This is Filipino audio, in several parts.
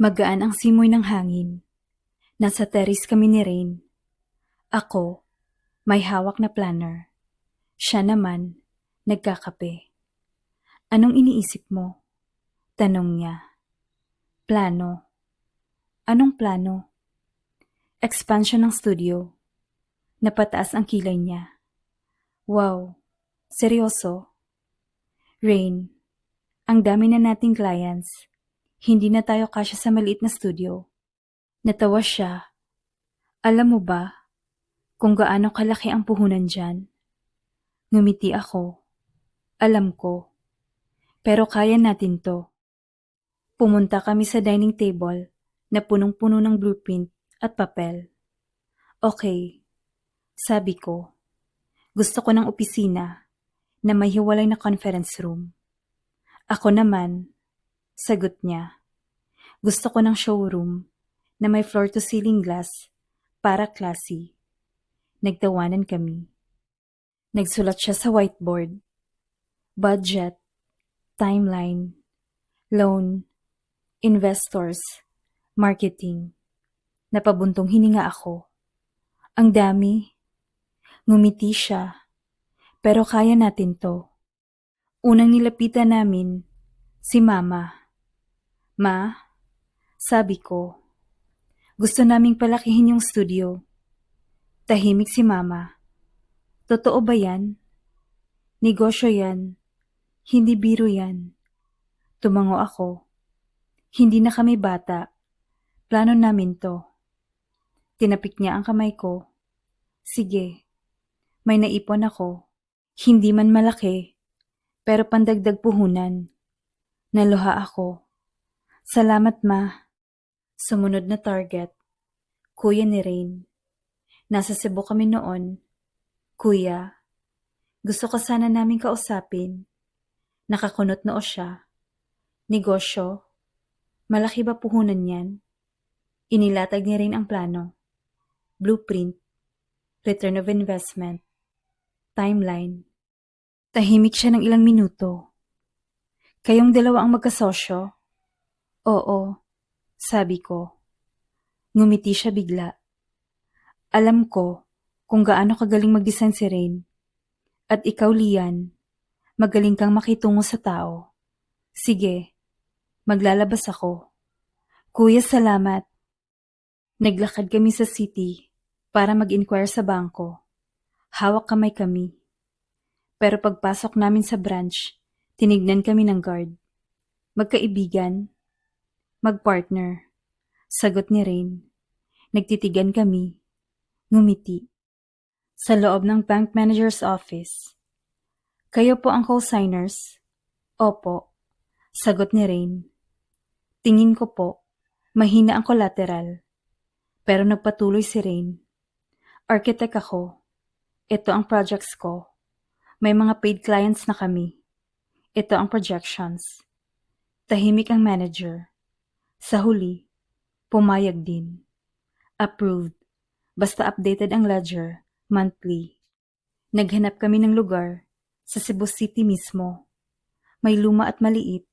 Magaan ang simoy ng hangin. Nasa terrace kami ni Rain. Ako, may hawak na planner. Siya naman, nagkakape. Anong iniisip mo? Tanong niya. Plano. Anong plano? Expansion ng studio. Napataas ang kilay niya. Wow, seryoso? Rain, ang dami na nating clients. Hindi na tayo kasya sa maliit na studio. Natawa siya. Alam mo ba kung gaano kalaki ang puhunan dyan? Ngumiti ako. Alam ko. Pero kaya natin to. Pumunta kami sa dining table na punong-puno ng blueprint at papel. Okay, sabi ko. Gusto ko ng opisina na may hiwalay na conference room. Ako naman, sagot niya. Gusto ko ng showroom na may floor-to-ceiling glass para classy. Nagtawanan kami. Nagsulat siya sa whiteboard. Budget, timeline, loan, investors, marketing. Napabuntong hininga ako. Ang dami. Ngumiti siya. Pero kaya natin to. Unang nilapitan namin, si Mama. Ma, sabi ko, gusto naming palakihin yung studio. Tahimik si Mama. Totoo ba yan? Negosyo yan. Hindi biro yan. Tumango ako. Hindi na kami bata. Plano namin to. Tinapik niya ang kamay ko. Sige. May naipon ako. Hindi man malaki, pero pandagdag puhunan. Naluha ako. Salamat ma. Sumunod na target. Kuya ni Rain. Nasa Cebu kami noon. Kuya, gusto ka sana namin kausapin. Nakakunot noo siya. Negosyo? Malaki ba puhunan yan? Inilatag niya rin ang plano. Blueprint. Return of investment. Timeline. Tahimik siya ng ilang minuto. Kayong dalawa ang magkasosyo? Oo, sabi ko. Ngumiti siya bigla. Alam ko kung gaano kagaling mag-design si Rain. At ikaw, Lian, magaling kang makitungo sa tao. Sige, maglalabas ako. Kuya, salamat. Naglakad kami sa city para mag-inquire sa bangko. Hawak kamay kami. Pero pagpasok namin sa branch, tinignan kami ng guard. Magkaibigan? Magpartner? Sagot ni Rain. Nagtitigan kami. Ngumiti. Sa loob ng bank manager's office. Kayo po ang co-signers? Opo. Sagot ni Rain. Tingin ko po, mahina ang collateral. Pero nagpatuloy si Rain. Architect ako. Ito ang projects ko. May mga paid clients na kami. Ito ang projections. Tahimik ang manager. Sa huli, pumayag din. Approved. Basta updated ang ledger, monthly. Naghanap kami ng lugar sa Cebu City mismo. May luma at maliit.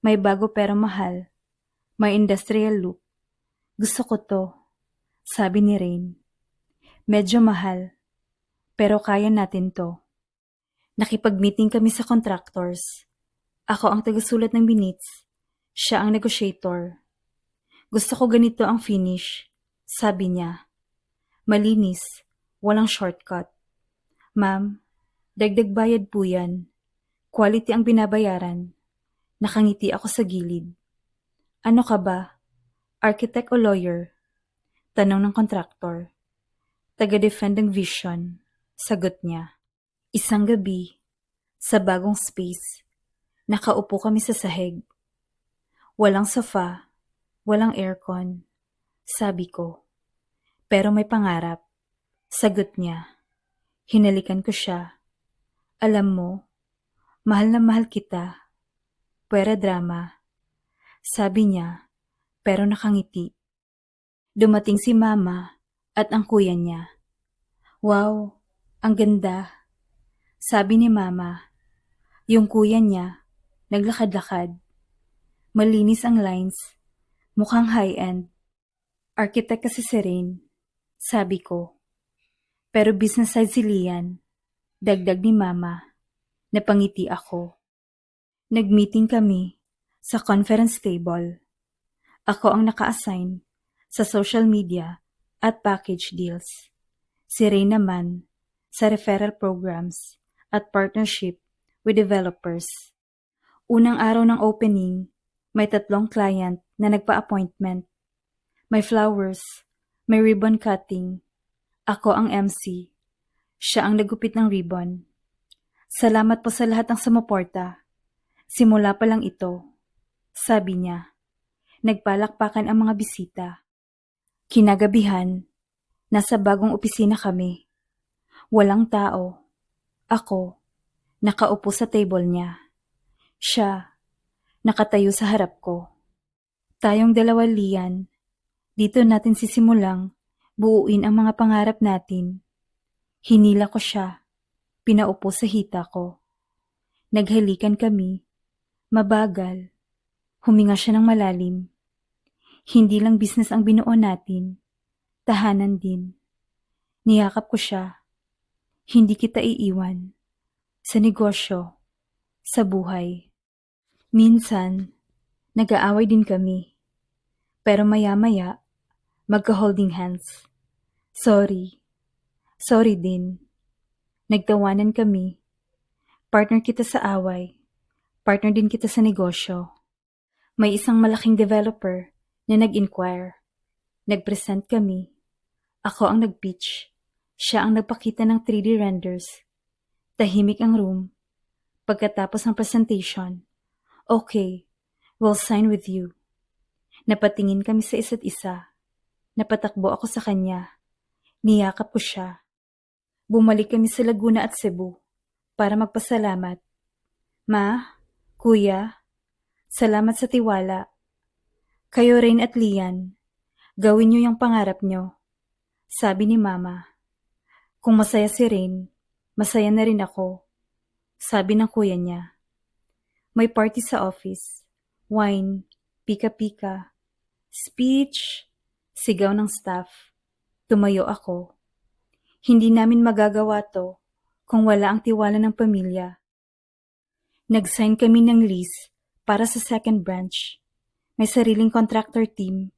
May bago pero mahal. May industrial look. Gusto ko to, sabi ni Rain. Medyo mahal, pero kaya natin to. Nakipag-meeting kami sa contractors. Ako ang tagasulat ng minutes. Siya ang negotiator. Gusto ko ganito ang finish, sabi niya. Malinis, walang shortcut. Ma'am, dagdag bayad po yan. Quality ang binabayaran. Nakangiti ako sa gilid. Ano ka ba? Architect o lawyer? Tanong ng kontraktor. Taga-defend ng vision. Sagot niya. Isang gabi, sa bagong space, nakaupo kami sa sahig. Walang sofa, walang aircon, sabi ko. Pero may pangarap. Sagot niya. Hinalikan ko siya. Alam mo, mahal na mahal kita. Pwera drama. Sabi niya, pero nakangiti. Dumating si mama at ang kuya niya. Wow, ang ganda. Sabi ni mama, yung kuya niya, naglakad-lakad. Malinis ang lines, Mukhang high-end. Architect kasi si Rain. Sabi ko. Pero business side si Lian. Dagdag ni Mama. Napangiti ako. Nag-meeting kami sa conference table. Ako ang naka-assign sa social media at package deals. Si Ray naman sa referral programs at partnership with developers. Unang araw ng opening, may tatlong client na nagpa-appointment. May flowers, may ribbon cutting. Ako ang MC. Siya ang nagupit ng ribbon. Salamat po sa lahat ng sumuporta. Simula pa lang ito. Sabi niya. Nagpalakpakan ang mga bisita. Kinagabihan, nasa bagong opisina kami. Walang tao. Ako, nakaupo sa table niya. Siya, nakatayo sa harap ko. Tayong dalawa liyan, dito natin sisimulang buuin ang mga pangarap natin. Hinila ko siya, pinaupo sa hita ko. Naghalikan kami, mabagal. Huminga siya ng malalim. Hindi lang business ang binuo natin, tahanan din. Niyakap ko siya. Hindi kita iiwan. Sa negosyo, sa buhay. Minsan, nag-aaway din kami. Pero maya-maya, magka-holding hands. Sorry. Sorry din. Nagtawanan kami. Partner kita sa away. Partner din kita sa negosyo. May isang malaking developer na nag-inquire. Nag-present kami. Ako ang nag-pitch. Siya ang nagpakita ng 3D renders. Tahimik ang room. Pagkatapos ng presentation, okay, we'll sign with you. Napatingin kami sa isa't isa. Napatakbo ako sa kanya. Niyakap ko siya. Bumalik kami sa Laguna at Cebu para magpasalamat. Ma, Kuya, salamat sa tiwala. Kayo rin at Lian, gawin niyo yung pangarap niyo. Sabi ni Mama. Kung masaya si Rain, masaya na rin ako. Sabi ng kuya niya. May party sa office. Wine, pika-pika, speech, sigaw ng staff. Tumayo ako. Hindi namin magagawa to kung wala ang tiwala ng pamilya. Nag-sign kami ng lease para sa second branch. May sariling contractor team.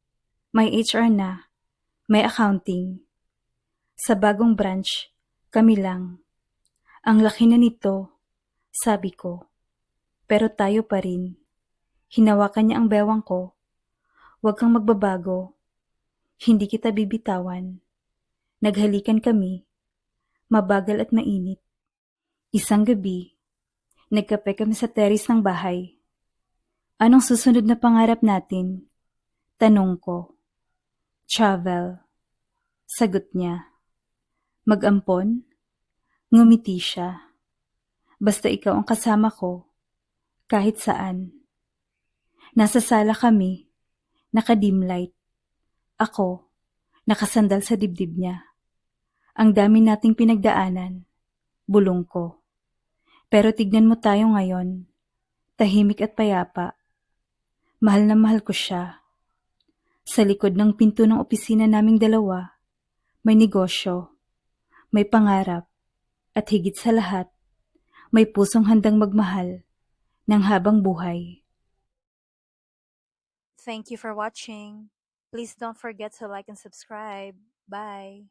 May HR na. May accounting. Sa bagong branch, kami lang. Ang laki na nito, sabi ko. Pero tayo pa rin. Hinawakan niya ang bewang ko. Huwag kang magbabago. Hindi kita bibitawan. Naghalikan kami. Mabagal at mainit. Isang gabi, nagkape kami sa terrace ng bahay. Anong susunod na pangarap natin? Tanong ko. Travel. Sagot niya. Mag-ampon? Ngumiti siya. Basta ikaw ang kasama ko, kahit saan. Nasa sala kami, naka-dim light. Ako, nakasandal sa dibdib niya. Ang dami nating pinagdaanan, bulong ko. Pero tignan mo tayo ngayon, tahimik at payapa. Mahal na mahal ko siya. Sa likod ng pinto ng opisina naming dalawa, may negosyo, may pangarap, at higit sa lahat, may pusong handang magmahal ng habang buhay. Thank you for watching. Please don't forget to like and subscribe. Bye.